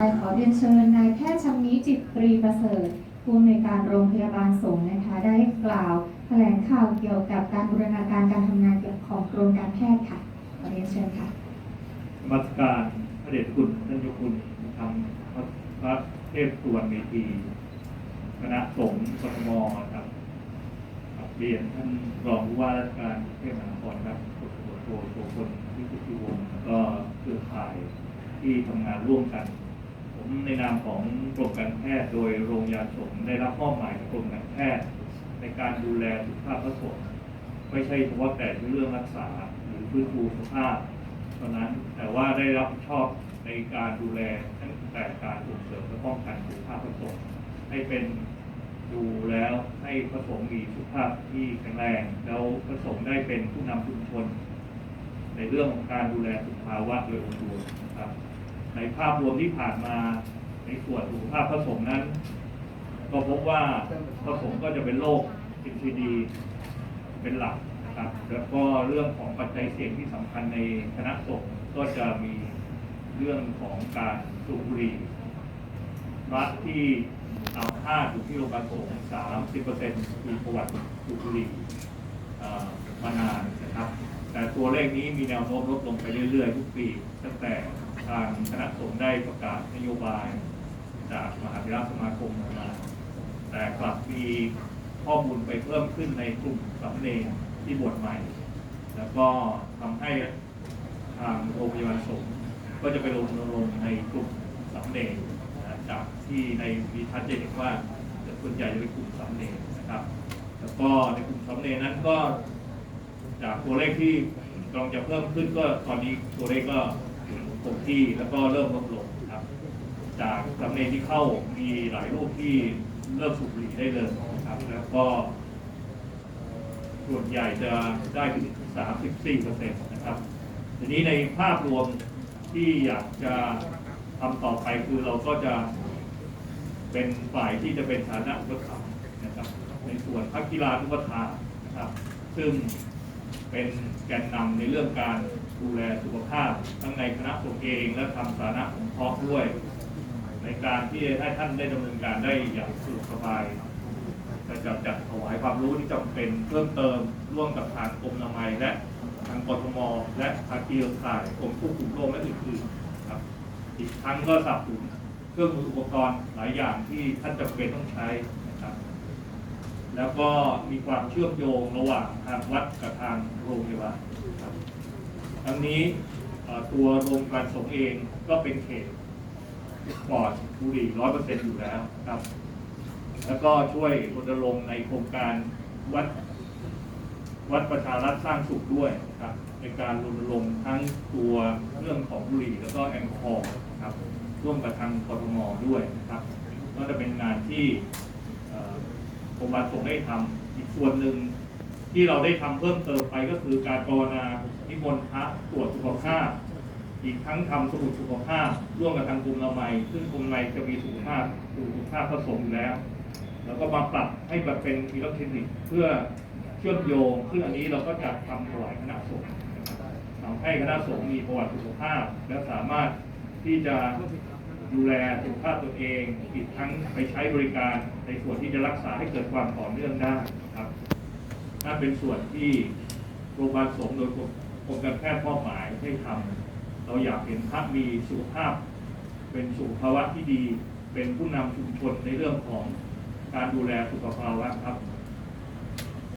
ขอเรียนเชิญนายแพทย์ชำนิจิตตรีประเสริฐผู้อำนวยการโรงพยาบาลสงฆ์นะคะได้กล่าวแถลงข่าวเกี่ยวกับการบูรณาการการทำงานของกรมการแพทย์ค่ะขอเรียนเชิญค่ะมัสการพระเดชคุณท่านเจ้าคุณทำพระพระเทพสุวรรณเมธีคณะสงฆ์กทมครับครับเรียนท่านรองผู้ว่าราชการกรุงเทพมหานครครับพลตำรวจโทโสพลวิสุทธิวงศ์แล้วก็เครือข่ายที่ทำงานร่วมกัน ผมในนามของกรมการแพทย์โดยโรงพยาบาลสงฆ์ได้รับมอบหมายจากกรมการแพทย์ ในการดูแลสุขภาพพระสงฆ์ไม่ใช่เฉพาะแต่เรื่องรักษาหรือฟื้นฟูสภาพเท่านั้นแต่ว่าได้รับผิดชอบในการดูแลตั้งแต่การส่งเสริมและป้องกันสุขภาพพระสงฆ์ให้เป็นดูแล้วให้พระสงฆ์มีสุขภาพที่แข็งแรง แล้วพระสงฆ์ได้เป็นผู้นำชุมชน ในเรื่องของการดูแลสุขภาวะโดยองค์รวมนะครับ ในภาพรวมที่ผ่านมาในส่วนสุขภาพพระสงฆ์นั้น ก็พบว่าพระสงฆ์ก็จะเป็นโรค CCD เป็นหลักนะครับแล้วก็เรื่องของปัจจัยเสี่ยงที่สำคัญในคณะสงฆ์ก็จะมีเรื่องของการสูบบุหรี่พระที่เอาค่าอยู่ที่โรงพยาบาลสงฆ์สามสิบเปอร์เซ็นต์มีประวัติสูบบุหรี่มานานนะครับ แต่ตัวเลขนี้มีแนวโน้มลดลงไปเรื่อยๆ ทุกปี ตั้งแต่ ทางคณะสงฆ์ได้ประกาศนโยบายจากมหาวิทยาลัยสมาคมมาแต่กลับมีข้อมูลไปเพิ่มขึ้นในกลุ่มสามเณรที่บวชใหม่ แล้วก็ทำให้ทางโรงพยาบาลสงฆ์ก็จะไปรณรงในกลุ่มสามเณรจากที่ในมีชัดเจนว่าส่วนใหญ่จะเป็นกลุ่มสามเณรนะครับ แล้วก็ในกลุ่มสามเณรนั้นก็จากตัวเลขที่กำลังจะเพิ่มขึ้นก็ตอนนี้ตัวเลขก็ คงที่แล้วก็เริ่มลดลงครับ จากสำเนที่เข้ามีหลายรูปที่เริ่มสูบบุหรี่ได้เลยนะครับแล้วก็ ส่วนใหญ่จะได้ถึง 34เปอร์เซ็นต์นะครับทีนี้ในภาพรวมที่อยากจะทำต่อไปคือเราก็จะเป็นฝ่ายที่จะเป็นฐานะอุปถัมภ์นะครับ ในส่วนพักกีฬาทุกทานนะครับ ซึ่งเป็นแกนนำในเรื่องการ ดูแลสุขภาพ ทั้งในคณะสงฆ์เองและทำสาธารณสงเคราะห์ด้วย ในการที่ให้ท่านได้ดำเนินการได้อย่างสะดวกสบายจะจัดจัดถวายความรู้ที่จำเป็นเพิ่มเติมร่วมกับทางกรมนามัยและทางกทม และภาคีเครือข่ายกรมควบคุมโรคและอื่นๆครับอีกทั้งก็สนับสนุนเครื่องมืออุปกรณ์หลายอย่างที่ท่านจำเป็นต้องใช้นะครับ แล้วก็มีความเชื่อมโยงระหว่างทางวัดกับทางโรงพยาบาลครับ ทั้งนี้ตัวโรงพยาบาลสงเองก็เป็นเขตปลอดบุหรี่ร้อยเปอร์เซ็นต์อยู่แล้วครับ แล้วก็ช่วยรณรงค์ในโครงการวัดวัดประชารัฐสร้างสุขด้วยครับ ในการรณรงค์ทั้งตัวเรื่องของบุหรี่แล้วก็แอลกอฮอล์ครับร่วมกับทางกทมด้วยนะครับ ก็จะเป็นงานที่เอ่อโรงพยาบาลสงได้ทำอีกส่วนหนึ่ง ที่เราได้ทำเพิ่มเติมไปก็คือการภาวนานิมนต์พระตรวจสุขภาพ อีกทั้งทำสมุดสุขภาพ ร่วมกับทางกรมอนามัยซึ่งกรมอนามัยจะมีสุขภาพสุขภาพผสมอยู่แล้ว แล้วก็มาปรับให้แบบเป็นอิเล็กทรอนิกส์เพื่อเชื่อมโยงซึ่งอันนี้เราก็จะทำถวายคณะสงฆ์ทำให้คณะสงฆ์มีประวัติสุขภาพ และสามารถที่จะดูแลสุขภาพตัวเอง อีกทั้งไปใช้บริการในส่วนที่จะรักษาให้เกิดความต่อเนื่องได้ครับ นั่นเป็นส่วนที่โรงพยาบาลสมโดยกรมการแพทย์มอบหมายให้ทำเราอยากเห็นพระมีสุขภาพ เป็นสุขภาวะที่ดี เป็นผู้นำชุมชนในเรื่องของการดูแลสุขภาวะครับ